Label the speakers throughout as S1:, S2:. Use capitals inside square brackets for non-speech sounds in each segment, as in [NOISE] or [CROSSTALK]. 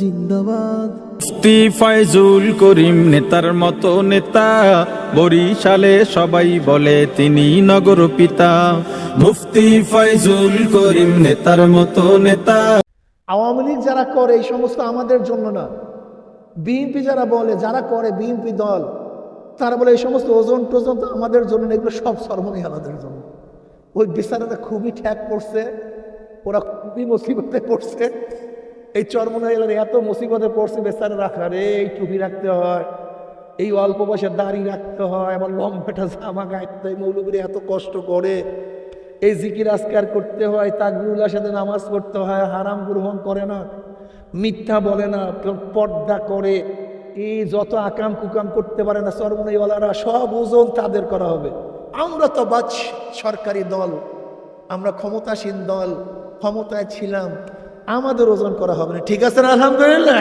S1: জিন্দাবাদ।
S2: মুফতি ফয়জুল করিম নেতার মতো নেতা বরিশালে সবাই বলে তিনি নগর পিতা। মুফতি ফয়জুল করিম নেতার মতো নেতা।
S3: আওয়ামী লীগ যারা করে এই সমস্ত আমাদের জন্য না বিএনপি যারা বলে যারা করে বিএনপি দল তারা বলে এই সমস্ত ওজন টোজন তো আমাদের জন্য না, এগুলো সব সর্বনই আমাদের জন্য। ওই বিচারাটা খুবই ঠ্যাক পড়ছে ওরা খুবই মুসিবতে পড়ছে। এই চর্মনাইলের এত মুসিবতে পড়ছে, বেচারা রাখা রে, এই টুপি রাখতে হয়, এই অল্প বয়সে দাড়ি রাখতে হয়, আবার লম্বাটা জামা গাইতে হয় মৌলবীরা এত কষ্ট করে। এই জিকির আজকার করতে হয় তাকবিরুল্লার সাথে নামাজ পড়তে হয়, হারাম গ্রহণ করে না, মিথ্যা বলে না পর্দা করে। এই যত আকাম কুকাম করতে পারে না সর্বনইওয়ালারা সব ওজন তাদের করা হবে। আমরা তো বাচ সরকারি দল, আমরা ক্ষমতাসীন দল, ক্ষমতায় ছিলাম। আমাদের ওজন করা হবে না। ঠিক আছে আলহামদুলিল্লাহ।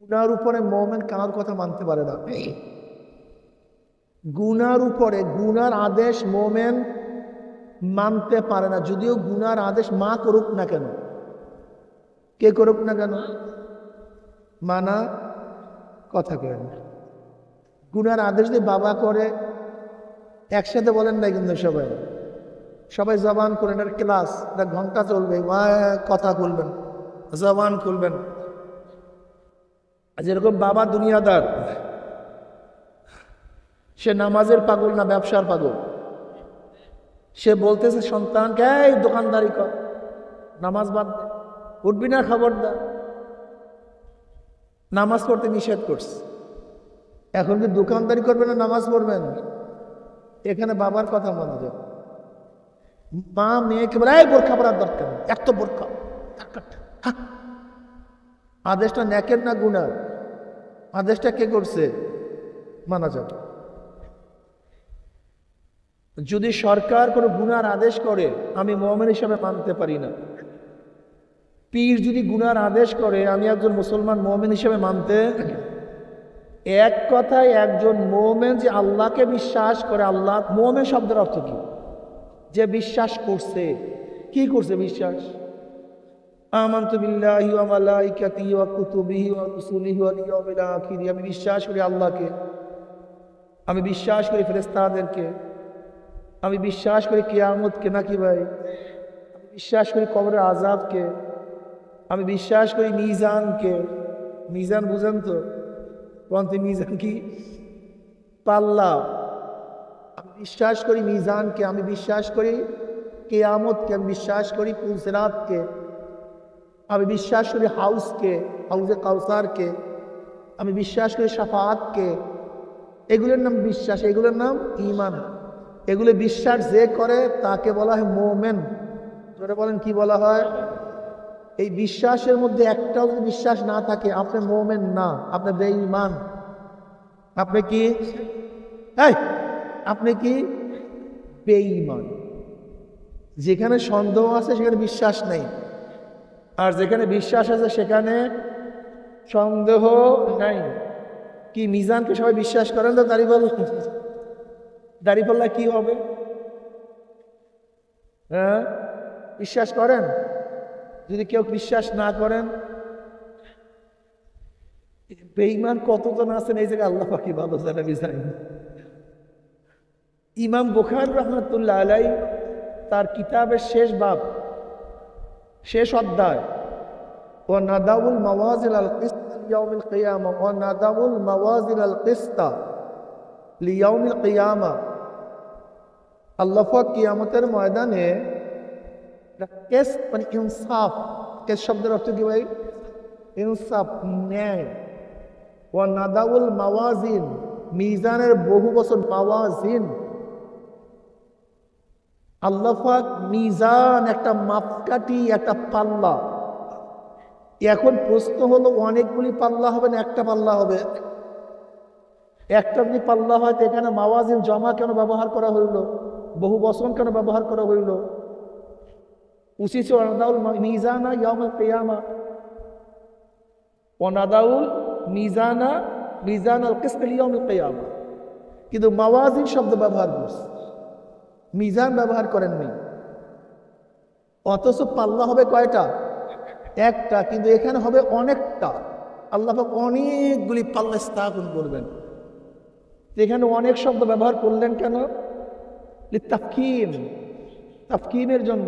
S3: গুনার উপরে মোমেন কার কথা মানতে পারে না? গুনার উপরে গুনার আদেশ মোমেন মানতে পারে না। যদিও গুনার আদেশ মা করুক না কেন। কে করুক না কেন? মানা কথা কেন গুনার আদেশ দিয়ে বাবা করে, একসাথে বলেন না কিন্তু সবাই। সবাই জবান করেন ক্লাস এটা ঘণ্টা চলবে। কথা খুলবেন জবান খুলবেন। যেরকম বাবা দুনিয়াদার, সে নামাজের পাগল না ব্যবসার পাগল? সে বলতেছে, সন্তানকে, এই দোকানদারি কর, নামাজ বাদ দে, উঠবি না খবরদার। নামাজ পড়তে নিষেধ করছে। এখন কি দোকানদারি করবেন না নামাজ পড়বেন? এখানে বাবার কথা মানা যাবে মা মেয়েকে বলে, এই বোরখা পড়ার দরকার এত বোরখা। [LAUGHS] আদেশটা ন্যাকের না গুনার? আদেশটা কে করছে? মানা যাবে। যদি সরকার কোনো গুনার আদেশ করে, আমি মোহামেন হিসাবে মানতে পারি না। পীর যদি গুনার আদেশ করে, আমি একজন মুসলমান মোমেন হিসেবে মানতে এক কথায় একজন মোমেন যে আল্লাহকে বিশ্বাস করে, আল্লাহ, মোমেন শব্দের অর্থ কি? যে বিশ্বাস করছে। কি করছে বিশ্বাস? আমান্তু বিল্লাহি ওয়া মালাইকাতিহি ওয়া কুতুবিহি ওয়া রুসুলিহি ওয়াল ইয়াউমিল আখির। আমি বিশ্বাস করি আল্লাহকে, আমি বিশ্বাস করি ফেরেশতাদেরকে, আমি বিশ্বাস করি কিয়ামতকে নাকি ভাই? আমি বিশ্বাস করি কবরের আজাবকে আমি বিশ্বাস করি মিজানকে। মিজান বুঝেন তো? পন্থী মিজান কি? পাল্লা। আমি বিশ্বাস করি মিজানকে, আমি বিশ্বাস করি কেয়ামতকে, আমি বিশ্বাস করি পুলসেরাতকে আমি বিশ্বাস করি হাউসকে হাউসে কাউসারকে আমি বিশ্বাস করি সাফাতকে এগুলোর নাম বিশ্বাস, এগুলোর নাম ইমান এগুলো বিশ্বাস যে করে তাকে বলা হয় মোমেন। জোরে বলেন কি বলা হয়? এই বিশ্বাসের মধ্যে একটাও যদি বিশ্বাস না থাকে, আপনি মোমেন না, আপনি বেঈমান। আপনি কি? আপনি কি? বেঈমান। যেখানে সন্দেহ আছে, সেখানে বিশ্বাস নেই। আর যেখানে বিশ্বাস আছে সেখানে সন্দেহ নাই। কি মিজানকে সবাই বিশ্বাস করেন তো দাঁড়িপাল্লা দাঁড়িপাল্লা কি হবে? হ্যাঁ? বিশ্বাস করেন? যদি কেউ বিশ্বাস না করেন, বেঈমান কতজন আছেন এই জায়গায়? আল্লাহ পাকি ভালো জানে বিজাই ইমাম বুখার রহমতুল্লাহ আলাই তার কিতাবের শেষ বাব শেষ অধ্যায়। ও নাদাউল মাওয়াজিল আল কিস্তা লিয়াউমিল কিয়ামা ও নাদাউল মাওয়াজিল আল কিস্তা লিয়াউমিল কিয়ামা। আল্লাহ কিয়ামতের ময়দানে কেস মানে ইনসাফ, কেস শব্দের অর্থ কি ভাই? ইনসাফ, ন্যায়। ও নাদাউল মাওয়াজিন, মিজানের বহু বছর মাওয়াজিন আল্লাহাক মিজান একটা মাপকাঠি, একটা পাল্লা। এখন প্রশ্ন হলো, অনেকগুলি পাল্লা হবে না একটা পাল্লা হবে? একটা যদি পাল্লা হয় এখানে মাওয়াজিন জমা কেন ব্যবহার করা হইল? বহু বসন কেন ব্যবহার করা হইল? উচিত অনাদাউল মিজানা ইয়ামা কেয়ামা। অনাদাউল মিজানা মিজান কিন্তু মাওয়াজিন শব্দ ব্যবহার করছে। মিজান ব্যবহার করেননি। অথচ পাল্লা হবে কয়টা? একটা, কিন্তু এখানে হবে অনেকটা। আল্লাহ অনেকগুলি পাল্লা স্থাপন করবেন। এখানে অনেক শব্দ ব্যবহার করলেন কেন? তাফকিম তাফকিমের জন্য।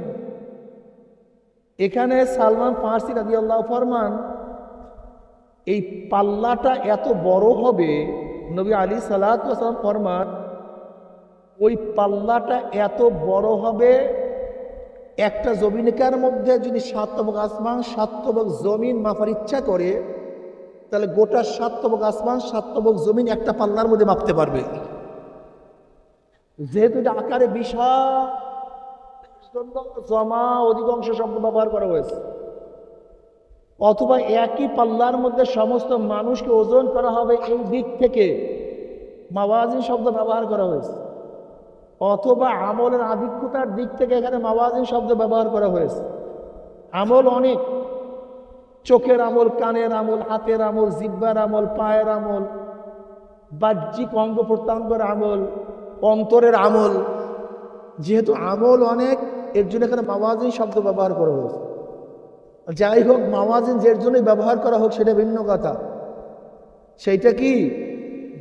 S3: এখানে সালমান ফার্সি রাজি আল্লাহ ফরমান, এই পাল্লাটা এত বড় হবে, নবী আলী সালাম ফরমান ওই পাল্লাটা এত বড় হবে, একটা জমিনিকার মধ্যে যদি সাত তবক আসমান সাত তবক জমিন মাপার ইচ্ছা করে, তাহলে গোটা সাত তবক আসমান সাত তবক জমিন একটা পাল্লার মধ্যে মাপতে পারবে। যেহেতু এটা আকারে বিশাল জমা, অধিকাংশ শব্দ ব্যবহার করা হয়েছে। অথবা একই পাল্লার মধ্যে সমস্ত মানুষকে ওজন করা হবে এই দিক থেকে। মাওয়াজিন শব্দ ব্যবহার করা হয়েছে। অথবা আমলের আধিক্যতার দিক থেকে এখানে মাওয়াজিন শব্দ ব্যবহার করা হয়েছে। আমল অনেক। চোখের আমল, কানের আমল, হাতের আমল, জিব্বার আমল, পায়ের আমল, বাহ্যিক অঙ্গ প্রত্যঙ্গের আমল, অন্তরের আমল। যেহেতু আমল অনেক, এর জন্য এখানে মাওয়াজিন শব্দ ব্যবহার করা হয়েছে। যাই হোক, মাওয়াজিন যের জন্যই ব্যবহার করা হোক সেটা ভিন্ন কথা। সেইটা কি?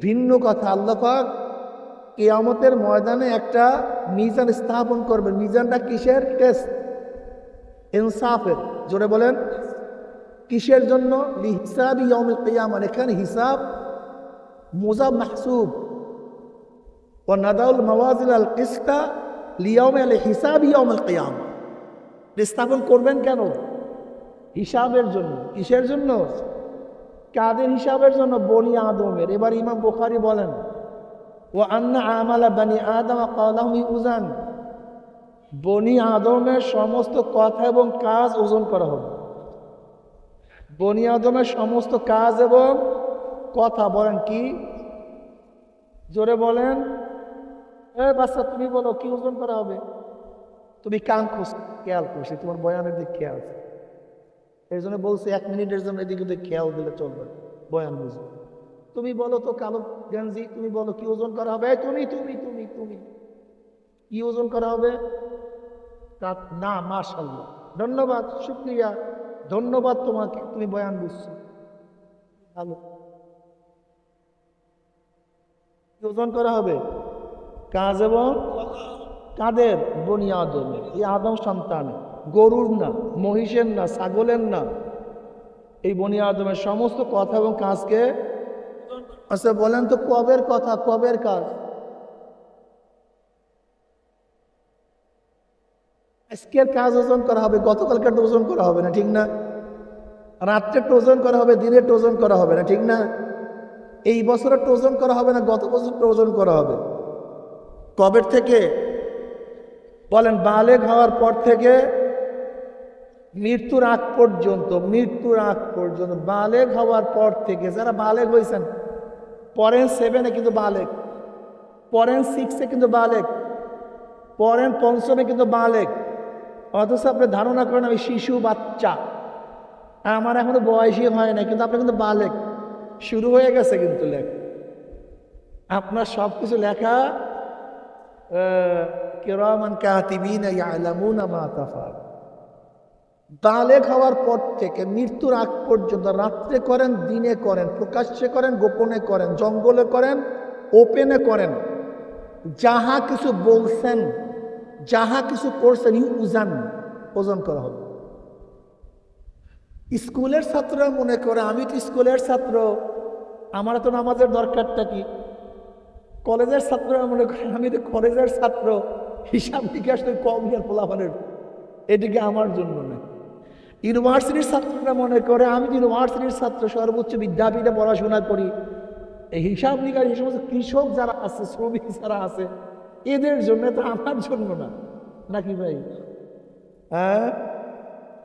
S3: ভিন্ন কথা, আল্লাহ পাক কিয়ামতের ময়দানে একটা মিজান স্থাপন করবেন মিজানটা কিসের? টেস্ট। ইনসাফের। জোরে বলেন। কিসের জন্য? হিসাব ইয়মিল কিয়ামান এখানে হিসাব মোজাব মাহসুব। ও নাদাউল নওয়াজিল আল কিস্তা লিয়ম আল হিসাব ইয়ম আল কিয়াম স্থাপন করবেন কেন? হিসাবের জন্য। কিসের জন্য? কাদের হিসাবের জন্য? বনি আদমের। এবার ইমাম বুখারি বলেন ও আন্না উজান বনি আদমের সমস্ত কথা এবং কাজ ওজন করা হবে বনি আদমের সমস্ত কাজ এবং কথা বলেন কি? জোরে বলেন। বাচ্চা, তুমি বলো, কি ওজন করা হবে? তুমি কান খুশ খেয়াল করছি তোমার বয়ানের দিক খেয়াল এই জন্য বলছি, এক মিনিটের জন্য এদিকে খেয়াল দিলে চলবে। বয়ান বুঝবে। তুমি বলো তো কালো গেঞ্জি, তুমি বলো কি ওজন করা হবে? তুমি তুমি তুমি তুমি। কি ওজন করা হবে? তা না মাশাল্লাহ ধন্যবাদ, শুক্রিয়া। ধন্যবাদ তোমাকে, তুমি বয়ান বুঝছ ভালো ওজন করা হবে? কাজ এবং কাদের? বনি আদমের। এই আদম সন্তান। গরুর না, মহিষের না, ছাগলের না। এই বনি আদমের সমস্ত কথা এবং কাজকে আচ্ছা বলেন তো কবের কথা, কবের কাজ? আজকের কাজ ওজন করা হবে গতকালকার ওজন করা হবে না, ঠিক না? রাত্রে ওজন করা হবে দিনের ওজন করা হবে না, ঠিক না? এই বছরের ওজন করা হবে না, গত বছর ওজন করা হবে। কবের থেকে? বলেন, বালেগ হওয়ার পর থেকে মৃত্যুর আগ পর্যন্ত, মৃত্যুর আগ পর্যন্ত, বালেগ হওয়ার পর থেকে, যারা বালেগ হয়েছেন পরেন সেভেনে কিন্তু বালেগ পরেন সিক্সে কিন্তু বালেগ পরেন পঞ্চমে কিন্তু বালেগ অথচ আপনি ধারণা করেন আমি শিশু বাচ্চা। আমার এখনও বয়সই হয় না কিন্তু আপনি কিন্তু বালেগ শুরু হয়ে গেছে কিন্তু লেখ। আপনার সব কিছু লেখা কিরামান কাতিবিনা ইয়ালামুনা মা তাফাল বালেগ হওয়ার পর থেকে মৃত্যুর আগ পর্যন্ত রাত্রে করেন, দিনে করেন, প্রকাশ্যে করেন, গোপনে করেন, জঙ্গলে করেন, ওপেনে করেন। যাহা কিছু বলছেন, যাহা কিছু করছেন, ইউ উজান, ওজন করা হবে। স্কুলের ছাত্ররা মনে করে, আমি তো স্কুলের ছাত্র, আমার তো নামাজের দরকারটা কি? কলেজের ছাত্ররা মনে করে, আমি তো কলেজের ছাত্র, হিসাব নিকাশ তো কম ইয়ার এদিকে আমার জন্য নয়। ইউনিভার্সিটির ছাত্ররা মনে করে, আমি ইউনিভার্সিটির ছাত্র, সর্বোচ্চ বিদ্যাপীঠে পড়াশোনা করি। এই হিসাব নিকার এই সমস্ত কৃষক যারা আছে, শ্রমিক যারা আছে, এদের জন্য তো আমার জন্য না। নাকি ভাই? হ্যাঁ?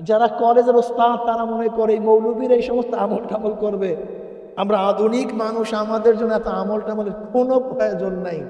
S3: যারা কলেজের ওস্তাদ, তারা মনে করে, এই মৌলবীর এই সমস্ত আমল টামল করবে। আমরা আধুনিক মানুষ, আমাদের জন্য এত আমল টামলের কোনো প্রয়োজন নাই।